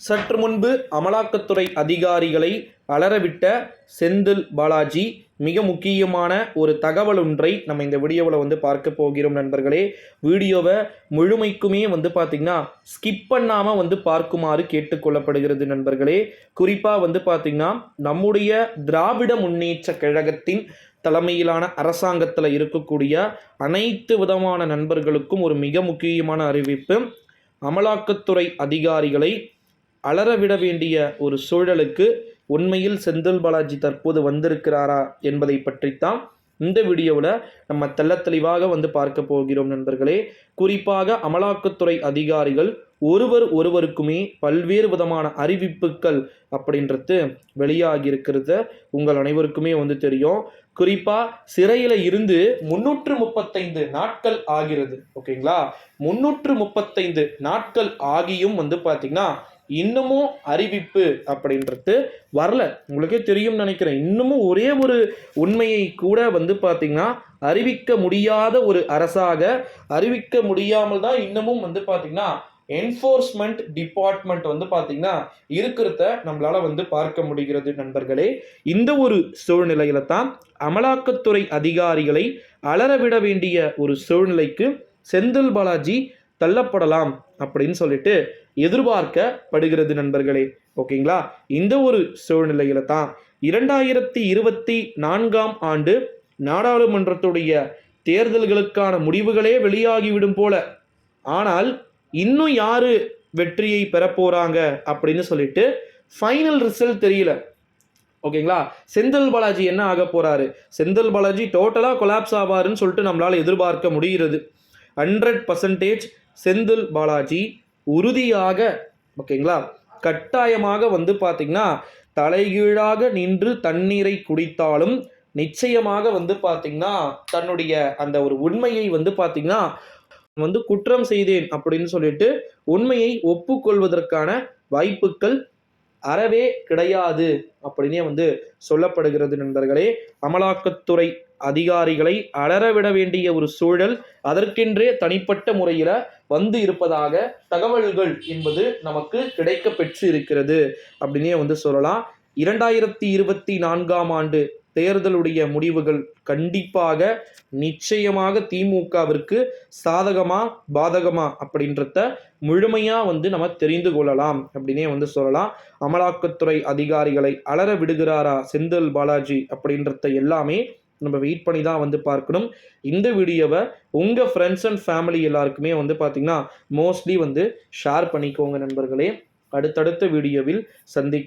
சற்று முன்பு அமலாக்கத்துறை அதிகாரிகளை அலறவிட்ட செந்தில் பாலாஜி மிக முக்கியமான ஒரு தகவல் ஒன்றை நம்ம இந்த வீடியோவில் வந்து பார்க்க போகிறோம் நண்பர்களே. வீடியோவை முழுமைக்குமே வந்து பார்த்திங்கன்னா ஸ்கிப் பண்ணாமல் வந்து பார்க்குமாறு கேட்டுக்கொள்ளப்படுகிறது நண்பர்களே. குறிப்பாக வந்து பார்த்திங்கன்னா நம்முடைய திராவிட முன்னேற்ற கழகத்தின் தலைமையிலான அரசாங்கத்தில் இருக்கக்கூடிய அனைத்து விதமான நண்பர்களுக்கும் ஒரு மிக முக்கியமான அறிவிப்பு அமலாக்கத்துறை அதிகாரிகளை அலறவிட வேண்டிய ஒரு சூழலுக்கு உண்மையில் செந்தில் பாலாஜி தற்போது வந்திருக்கிறாரா என்பதை பற்றித்தான் இந்த வீடியோவில் நம்ம தெள்ளத் தெளிவாக வந்து பார்க்க போகிறோம் நண்பர்களே. குறிப்பாக அமலாக்கத்துறை அதிகாரிகள் ஒருவர் ஒருவருக்குமே பல்வேறு விதமான அறிவிப்புகள் அப்படின்றது வெளியாகி இருக்கிறது உங்கள் அனைவருக்குமே வந்து தெரியும். குறிப்பாக சிறையில் இருந்து முன்னூற்று முப்பத்தைந்து நாட்கள் ஆகிறது. ஓகேங்களா? முன்னூற்று முப்பத்தைந்து நாட்கள் ஆகியும் வந்து பார்த்திங்கன்னா இன்னமும் அறிவிப்பு அப்படின்றது வரல. உங்களுக்கே தெரியும் நினைக்கிறேன். இன்னமும் ஒரே ஒரு உண்மையை கூட வந்து பார்த்திங்கன்னா அறிவிக்க முடியாத ஒரு அரசாக அறிவிக்க முடியாமல் தான் இன்னமும் வந்து பார்த்திங்கன்னா என்ஃபோர்ஸ்மெண்ட் டிபார்ட்மெண்ட் வந்து பார்த்திங்கன்னா இருக்கிறத நம்மளால் வந்து பார்க்க முடிகிறது நண்பர்களே. இந்த ஒரு சூழ்நிலையில தான் அமலாக்கத்துறை அதிகாரிகளை அலறவிட வேண்டிய ஒரு சூழ்நிலைக்கு செந்தில் பாலாஜி தள்ளப்படலாம் அப்படின்னு சொல்லிட்டு எதிர்பார்க்கப்படுகிறது நண்பர்களே. ஓகேங்களா? இந்த ஒரு சூழ்நிலையில தான் இரண்டாயிரத்தி இருபத்தி நான்காம் ஆண்டு நாடாளுமன்றத்துடைய தேர்தல்களுக்கான முடிவுகளே வெளியாகிவிடும் போல. ஆனால் இன்னும் யாரு வெற்றியை பெறப்போறாங்க அப்படின்னு சொல்லிட்டு ஃபைனல் ரிசல்ட் தெரியல. ஓகேங்களா? செந்தில் பாலாஜி என்ன ஆக போறாரு? செந்தில் பாலாஜி டோட்டலாக கொலாப்ஸ் ஆவாருன்னு சொல்லிட்டு நம்மளால் எதிர்பார்க்க முடிகிறது. ஹண்ட்ரட் பர்சன்டேஜ் செந்தில் பாலாஜி உறுதியாக ஓகேங்களா கட்டாயமாக வந்து பார்த்திங்கன்னா தலைகீழாக நின்று தண்ணீரை குடித்தாலும் நிச்சயமாக வந்து பார்த்திங்கன்னா தன்னுடைய அந்த ஒரு உண்மையை வந்து பார்த்திங்கன்னா வந்து குற்றம் செய்தேன் அப்படின்னு சொல்லிட்டு உண்மையை ஒப்புக்கொள்வதற்கான வாய்ப்புகள் அறவே கிடையாது அப்படின்னே வந்து சொல்லப்படுகிறது நண்பர்களே. அமலாக்கத்துறை அதிகாரிகளை அலறவிட வேண்டிய ஒரு சூழல் அதற்கென்றே தனிப்பட்ட முறையில் வந்து இருப்பதாக தகவல்கள் என்பது நமக்கு கிடைக்க பெற்று இருக்கிறது அப்படின்னே வந்து சொல்லலாம். இரண்டாயிரத்தி இருபத்தி நான்காம் ஆண்டு தேர்தலுடைய முடிவுகள் கண்டிப்பாக நிச்சயமாக திமுகவிற்கு சாதகமா பாதகமா அப்படின்றத முழுமையாக வந்து நம்ம தெரிந்து கொள்ளலாம் அப்படின்னே வந்து சொல்லலாம். அமலாக்கத்துறை அதிகாரிகளை அலற விடுகிறாரா செந்தில் பாலாஜி அப்படின்றத எல்லாமே நம்ம வெயிட் பண்ணி தான் வந்து பார்க்கணும். இந்த வீடியோவை உங்கள் ஃப்ரெண்ட்ஸ் அண்ட் ஃபேமிலி எல்லாருக்குமே வந்து பார்த்திங்கன்னா மோஸ்ட்லி வந்து ஷேர் பண்ணிக்கோங்க நண்பர்களே. அடுத்தடுத்த வீடியோவில் சந்தி